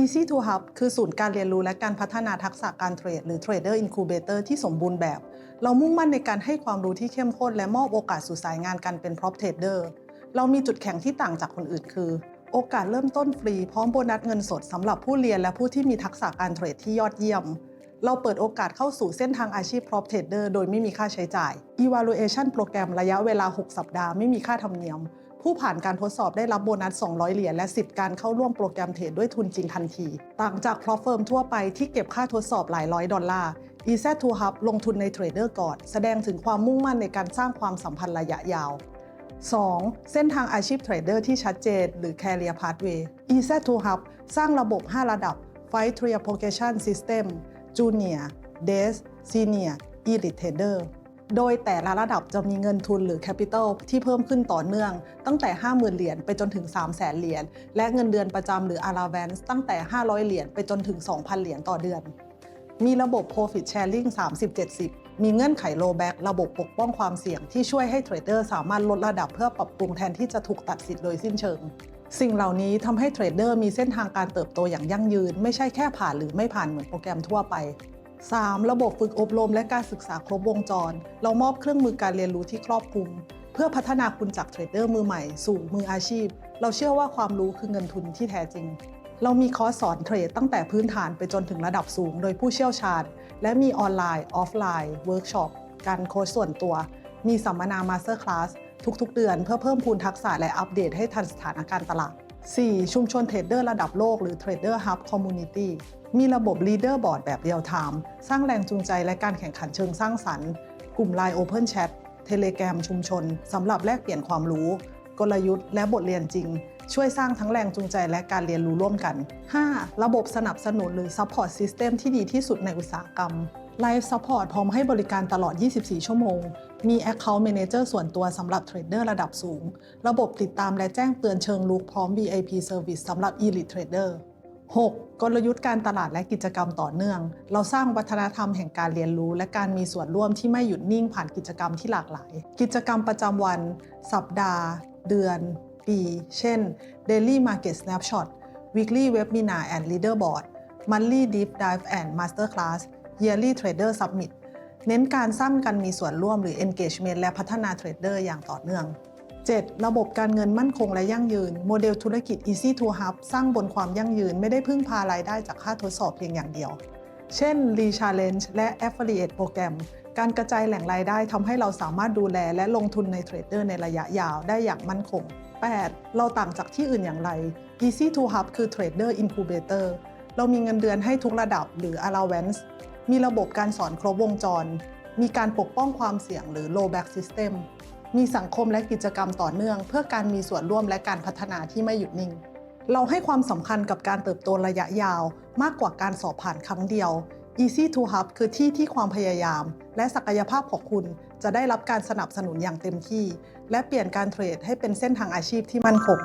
Easy to Hub คือศูนย์การเรียนรู้และการพัฒนาทักษะการเทรดหรือ Trader Incubator ที่สมบูรณ์แบบ เรามุ่งมั่นในการให้ความรู้ที่เข้มข้นและมอบโอกาสสู่สายงานการเป็น Prop Trader เรามีจุดแข็งที่ต่างจากคนอื่นคือ โอกาสเริ่มต้นฟรีพร้อมโบนัสเงินสดสำหรับผู้เรียนและผู้ที่มีทักษะการเทรดที่ยอดเยี่ยม เราเปิดโอกาสเข้าสู่เส้นทางอาชีพ Prop Trader โดยไม่มีค่าใช้จ่าย Evaluation โปรแกรมระยะเวลา 6 สัปดาห์ไม่มีค่าธรรมเนียม ผู้ผ่านการทดสอบได้รับโบนัส 200 เหรียญและสิทธิ์การเข้าร่วมโปรแกรมเทรดด้วยทุนจริงทันที ต่างจากพรอเฟิร์มทั่วไปที่เก็บค่าทดสอบหลายร้อยดอลลาร์ EZ2 Hub ลงทุนในเทรดเดอร์ก่อน แสดงถึงความมุ่งมั่นในการสร้างความสัมพันธ์ระยะยาว 2. เส้นทางอาชีพเทรดเดอร์ที่ชัดเจน หรือ Career Pathway EZ2 Hub สร้างระบบ 5 ระดับ Fight Tier Progression System Junior Des Senior Elite Trader โดยแต่ละระดับจะมีเงินทุนหรือ Capital ที่เพิ่มขึ้นต่อเนื่อง ตั้งแต่ 50,000 เหรียญไปจนถึง 300,000เหรียญและเงินเดือนประจำหรือ Allowance ตั้งแต่ 500 เหรียญไปจนถึง 2,000 เหรียญต่อเดือน มีระบบ Profit Sharing 30-70 มีเงื่อนไข Rollback ระบบปกป้องความเสี่ยงที่ช่วยให้เทรดเดอร์สามารถลดระดับเพื่อปรับปรุงแทนที่จะถูกตัดสิทธิ์โดยสิ้นเชิงสิ่งเหล่านี้ทำให้เทรดเดอร์มีเส้นทางการเติบโตอย่างยั่งยืน ไม่ใช่แค่ผ่านหรือไม่ผ่านเหมือนโปรแกรมทั่วไป 3. ระบบฝึกอบรมและการศึกษาครบวงจร เรามอบเครื่องมือการเรียนรู้ที่ครอบคลุม เพื่อพัฒนาคุณจากเทรดเดอร์มือใหม่สู่มืออาชีพ เราเชื่อว่าความรู้คือเงินทุนที่แท้จริง เรามีคอร์สสอนเทรดตั้งแต่พื้นฐานไปจนถึงระดับสูง โดยผู้เชี่ยวชาญ และมีออนไลน์ ออฟไลน์เวิร์กช็อปการโค้ชส่วนตัว มีสัมมนามาสเตอร์คลาสทุกๆ เดือนเพื่อเพิ่มพูนทักษะและอัปเดตให้ทันสถานการณ์ตลาด 4. ชุมชนเทรดเดอร์ระดับโลกหรือ Trader Hub Community มีระบบ Leader Board แบบเรียลไทม์สร้างแรงจูงใจและการแข่งขันเชิงสร้างสรรค์ กลุ่ม Line Open Chat Telegram ชุมชนสำหรับแลกเปลี่ยนความรู้ กลยุทธ์และบทเรียนจริง ช่วยสร้างทั้งแรงจูงใจและการเรียนรู้ร่วมกัน 5. ระบบสนับสนุนหรือ Support System ที่ดีที่สุดในอุตสาหกรรม Live Support พร้อมให้บริการตลอด 24 ชั่วโมง มี Account Manager ส่วนตัวสำหรับเทรดเดอร์ระดับสูง ระบบติดตามและแจ้งเตือนเชิงลุกพร้อม VIP Service สำหรับ Elite Trader 6. กลยุทธ์การตลาดและกิจกรรมต่อเนื่อง เราสร้างวัฒนธรรมแห่งการเรียนรู้ และการมีส่วนร่วมที่ไม่หยุดนิ่งผ่านกิจกรรมที่หลากหลาย กิจกรรมประจำวัน สัปดาห์ เดือน ปี เช่น Daily Market Snapshot Weekly Webinar and Leaderboard Monthly Deep Dive and Masterclass Yearly Trader Summit เน้นการสร้างกันมีส่วนร่วมหรือ engagement และพัฒนาเทรดเดอร์อย่างต่อเนื่อง 7. ระบบการเงินมั่นคงและยั่งยืน โมเดลธุรกิจ Easy to Hub สร้างบนความยั่งยืนไม่ได้พึ่งพารายได้จากค่าทดสอบเพียงอย่างเดียว เช่น Re Challenge และ Affiliate โปรแกรมการกระจายแหล่งรายได้ทำให้เราสามารถดูแลและลงทุนในเทรดเดอร์ในระยะยาวได้อย่างมั่นคง 8. เราต่างจากที่อื่นอย่างไร Easy to Hub คือ Trader Incubator เรามีเงินเดือนให้ทุกระดับหรือ allowance มีระบบการสอนครบวงจร มีการปกป้องความเสี่ยงหรือ low back system มีสังคมและกิจกรรมต่อเนื่อง เพื่อการมีส่วนร่วมและการพัฒนาที่ไม่หยุดนิ่ง เราให้ความสำคัญกับการเติบโตระยะยาว มากกว่าการสอบผ่านครั้งเดียว Easy to Hub คือที่ที่ความพยายาม และศักยภาพของคุณ จะได้รับการสนับสนุนอย่างเต็มที่ และเปลี่ยนการเทรดให้เป็นเส้นทางอาชีพที่มั่นคง